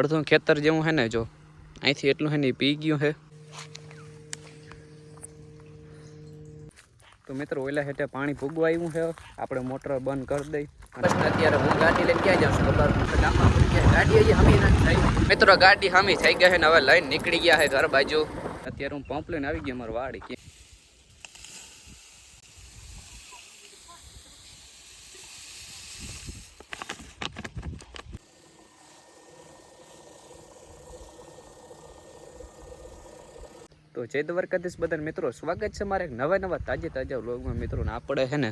અડધું ખેતર જેવું હે ને જો. અહીંથી એટલું હે ને પી ગયું હે તો મિત્રો, ઓલા હેઠે પાણી ભૂગવા આવ્યું છે. આપણે મોટર બંધ કરી દઈ. અત્યારે હું ગાડી લઈને ક્યાં જાઉં ખબર ગયા. ગાડી હમી નથી મિત્રો, ગાડી હામી થઈ ગઈ છે ને હવે લઈને નીકળી ગયા છે ઘર બાજુ. અત્યારે હું પંપ લઈને આવી ગયો મારી વાડી. તો જય દ્વારકાધીશ બધા મિત્રો, સ્વાગત છે મારે નવા નવા તાજે તાજા વ્લોગમાં. મિત્રો ને આપણે છે ને,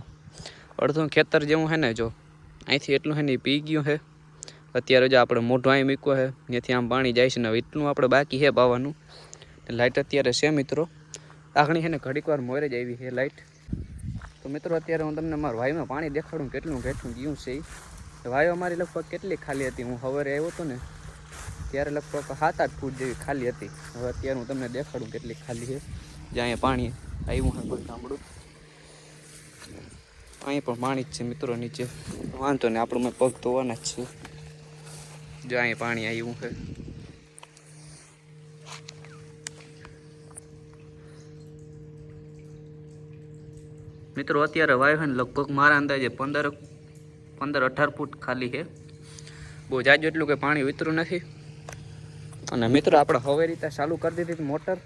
અડધું ખેતર જેવું છે ને જો, અહીંથી એટલું છે ને પી ગયું છે. અત્યારે જો આપણે મોઢું અહીં મૂક્યો છે, ત્યાંથી આમ પાણી જાય છે ને એટલું આપણે બાકી છે પાવાનું લાઇટ અત્યારે છે મિત્રો આગણી છે ને ઘડીક વાર મોરે જ આવી છે લાઇટ તો મિત્રો, અત્યારે હું તમને મારા વાયુમાં પાણી દેખાડું કેટલું કેટલું ગયું છે વાયુ અમારી લગભગ કેટલી ખાલી હતી, હું સવારે આવ્યો હતો ને ત્યારે લગભગ સાત આઠ ફૂટ જેવી ખાલી હતી. હવે અત્યારે હું તમને દેખાડું કેટલી ખાલી છે. જ્યાં અહીંયા પાણી આવ્યું હોય કોઈ સાંભળું અહીં પણ પાણી જ છે મિત્રો નીચે. વાંધો ને આપણું મેં પગ ધોવાના જ છે. જો અહીંયા પાણી આવ્યું છે. મિત્રો, અત્યારે વાયુ છે ને લગભગ મારા અંદાજે પંદર પંદર અઢાર ફૂટ ખાલી છે. બહુ જાજુ એટલું કે પાણી ઉતરું નથી. અને મિત્રો, આપણે હવે રીતે ચાલુ કરી દીધી મોટર.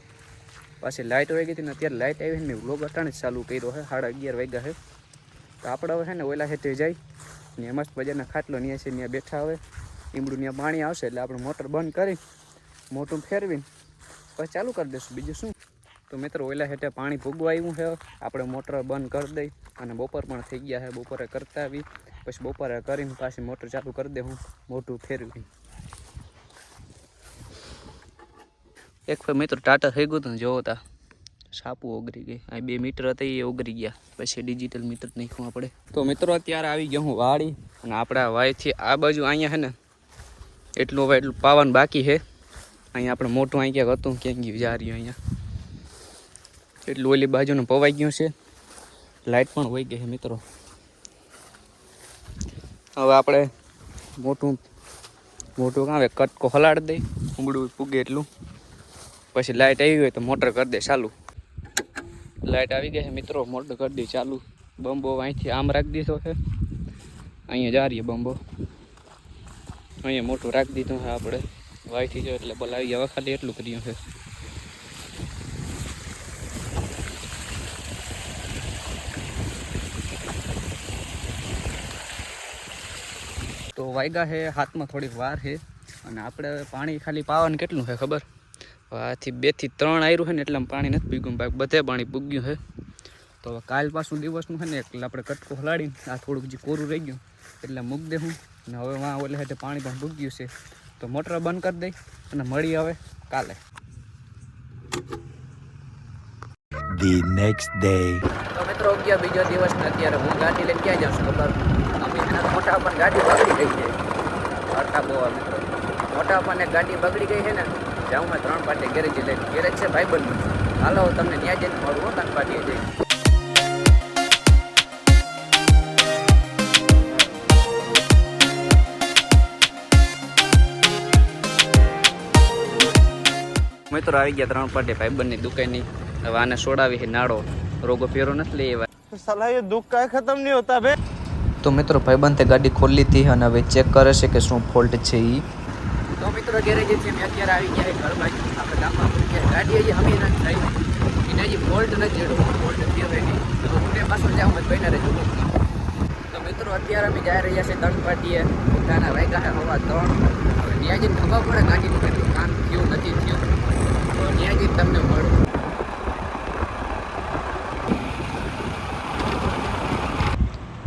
પાછી લાઇટ વહી ગઈ હતી ને અત્યારે લાઇટ આવી ને વ્લોગ અટાણે ચાલુ કર્યો છે, સાડા અગિયાર વાગ્યા છે. તો આપણે હવે છે ને ઓલા હેઠે જાય ને મસ્ત બજારના ખાટલો ત્યાં છે ત્યાં બેઠા હવે. ઈમડું ત્યાં પાણી આવશે એટલે આપણે મોટર બંધ કરી, મોટું ફેરવીને પછી ચાલુ કરી દઈશું. બીજું શું? તો મિત્રો, ઓલા હેઠે પાણી ભોગવા આવ્યું છે આપણે મોટર બંધ કરી દઈ અને બપોર પણ થઈ ગયા છે. બપોરે કરતા આવી, પછી બપોરે કરીને પાછી મોટર ચાલુ કરી દે હું, મોટું ફેરવી એક ફેર મિત્રો ટાટા થઈ ગયું હતું જોવો તા. સાપુ ઓગરી ગઈ. આ બે મીટર હતા એ ઓગરી ગયા. પછી ડિજિટલ મીટર નાખ્યું આપણે તો મિત્રો અત્યારે આવી ગયો હું વાડી અને આપણા વાયથી આ બાજુ અહીંયા છે ને એટલું હવે એટલું પાવાનું બાકી છે. અહીંયા આપણે મોટું અહીં ક્યાંક હતું, ક્યાંક ગયું, જા રહ્યું અહીંયા. એટલું ઓલી બાજુને પવાઈ ગયું છે. લાઇટ પણ હોઈ ગઈ છે મિત્રો. હવે આપણે મોટું મોટું કાં આવે કટકો હલાડી દઈ. ઉમડું પૂગે એટલું. પછી લાઇટ આવી હોય તો મોટર કરી દે ચાલુ. લાઇટ આવી ગઈ છે મિત્રો, મોટર કરી દે ચાલુ. બંબો અહીંથી આમ રાખી દીધો છે. અહીંયા જા રહીએ બંબો. અહીંયા મોટું રાખી દીધું છે આપણે. વાયથી જો એટલે બોલાવી હવે ખાલી એટલું કર્યું છે. તો વાયગા છે, હાથમાં થોડીક વાર છે. અને આપણે પાણી ખાલી પાવાનું કેટલું છે ખબર? આથી બેથી ત્રણ આવ્યું છે ને એટલે પાણી નથી પીગ્યું બાકી બધે પાણી પૂગ્યું છે તો હવે કાલ પાછું દિવસનું છે ને એટલે આપણે કટકો હલાડીને આ થોડુંક જે કોરું રહી ગયું એટલે મૂક દે હું. અને હવે વાં ઓલે હેઠે પાણી પણ પૂગ્યું છે. તો મોટર બંધ કરી દઈ અને મળી હવે કાલે. The next day. તો મિત્રો ગયા બીજો દિવસ ને અત્યારે હું ગાડી લઈને ક્યાં જાઉં છું ખબર? અમે મોટા પણ ગાડી બગડી ગઈ છે. મોટા બહુ મિત્રો. મોટા પણ ગાડી બગડી ગઈ છે ને જાઉં મેં ત્રણ પાટે ગેરેજ એટલે ગેરેજ છે ભાઈ બંધ હાલો તમને ન્યાય જઈને મળવું ત્રણ પાટીએ જઈ મિત્રો આવી ગયા ત્રણ પાટે ભાઈ બંને દુકાની હવે આને સોડાવી છે નાડો રોગો ફેરો નથી લઈ એવા સલાહ એ દુઃખ કાંઈ ખતમ નહીં હોતા બે તો મિત્રો ભાઈબંધે ગાડી ખોલી હતી અને હવે ચેક કરે છે કે શું ફોલ્ટ છે એ તો મિત્રો ગેરેજ છે, મેં અત્યારે આવી ગયા છે ઘર બાજુ આપણે ગામમાં ભૂલી ગાડી હજી અમે નથી થઈ એને હજી ફોલ્ટ નથી જડો ફોલ્ટ થયો નહીં તો હું પાછો જાઉં મત ભાઈને રહેજો. તો મિત્રો અત્યારે અમે જઈ રહ્યા છીએ ત્રણ પાટીએ. પોતાના વાગ્યા હોવા ત્રણ. હવે ત્યાં જઈને ખબર પડે ગાડીનું કેટલું કામ થયું, નથી થયું. તો ત્યાં તમને મળું.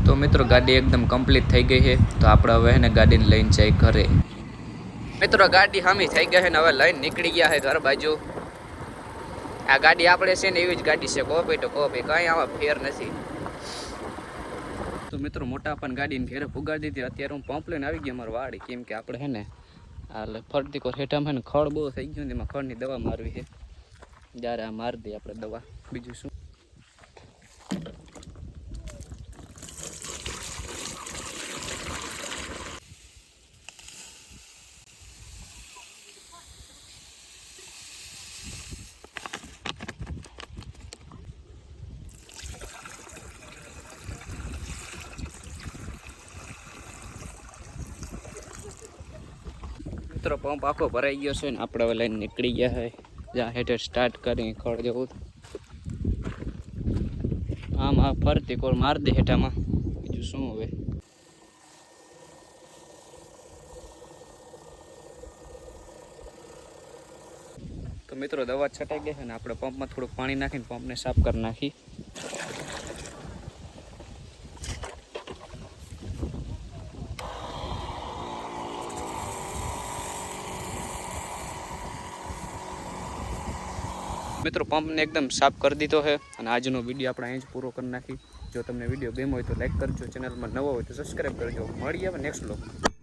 તો મિત્રો ગાડી એકદમ કમ્પ્લીટ થઈ ગઈ છે. તો આપણે હવે એને ગાડીને લઈને જઈ ઘરે. મિત્રો, ગાડી હામી થઈ ગઈ છે ને હવે લઈને નીકળી ગયા છે ઘર બાજુ. આ ગાડી આપણે છે ને એવી જ ગાડી છે કોપી તો કોપી કાંઈ આમાં ફેર નથી. તો મિત્રો, મોટા પણ ગાડીને ઘેરે પુગાડી દીધી. અત્યારે હું પંપ લઈને આવી ગયો મારી વાડી. કેમ કે આપણે છે ને, આ ફરતી કોર હેઠામાં ને ખડ બહુ થઈ ગયું ને એમાં ખડની દવા મારવી છે. જ્યારે આ મારી દઈએ આપણે દવા. બીજું શું? મિત્રો પંપ આખો ભરાઈ ગયો છે ને આપણે હવે લઈને નીકળી ગયા છે જ્યાં હેઠે સ્ટાર્ટ કરી ખડ જવું. આમ આ ફરતી કોર માર દે હેઠામાં. બીજું શું હવે? તો મિત્રો, દવા છટાઈ ગઈ છે ને આપણે પંપમાં થોડુંક પાણી નાખીને પંપને સાફ કરી નાખી. મિત્રો, પંપને એકદમ સાફ કરી દીધો છે અને આજનો વીડિયો આપણે અહીં જ પૂરો કરી નાખી. જો તમને વીડિયો ગમ્યો હોય તો લાઈક કરજો, ચેનલમાં નવો હોય તો સબસ્ક્રાઈબ કરજો. મળીએ હવે નેક્સ્ટ બ્લોગમાં